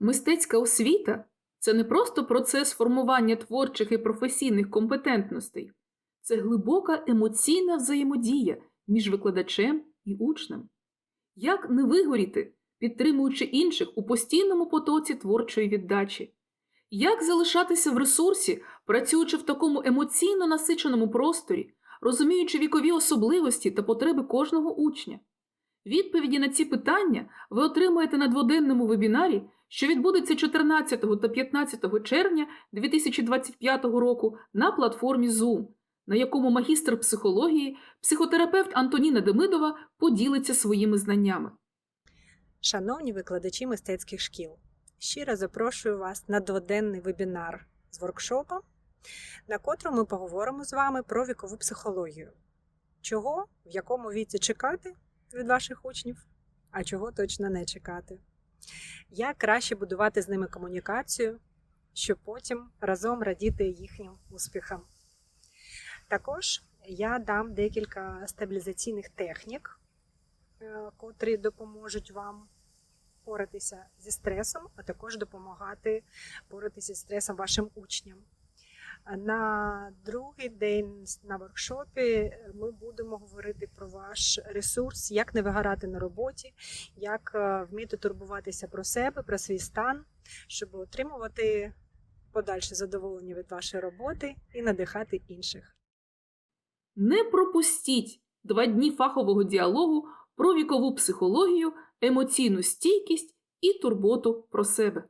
Мистецька освіта це не просто процес формування творчих і професійних компетентностей, це глибока емоційна взаємодія між викладачем і учнем. Як не вигоріти, підтримуючи інших у постійному потоці творчої віддачі? Як залишатися в ресурсі, працюючи в такому емоційно насиченому просторі, розуміючи вікові особливості та потреби кожного учня? Відповіді на ці питання ви отримаєте на дводенному вебінарі, що відбудеться 14 та 15 червня 2025 року на платформі Zoom, на якому магістр психології, психотерапевт Антоніна Демидова поділиться своїми знаннями. Шановні викладачі мистецьких шкіл, щиро запрошую вас на дводенний вебінар з воркшопом, на котрому ми поговоримо з вами про вікову психологію. Чого, в якому віці чекати від ваших учнів, а чого точно не чекати. Як краще будувати з ними комунікацію, щоб потім разом радіти їхнім успіхам. Також я дам декілька стабілізаційних технік, е, котрі допоможуть вам боратися зі стресом, а також допомагати боротися зі стресом вашим учням. На другий день на воркшопі ми будемо говорити про ваш ресурс, як не вигорати на роботі, як е, вміти турбуватися про себе, про свій стан, щоб отримувати подальше задоволення від вашої роботи і надихати інших. Не пропустіть два дні фахового діалогу про вікову психологію, емоційну стійкість і турботу про себе.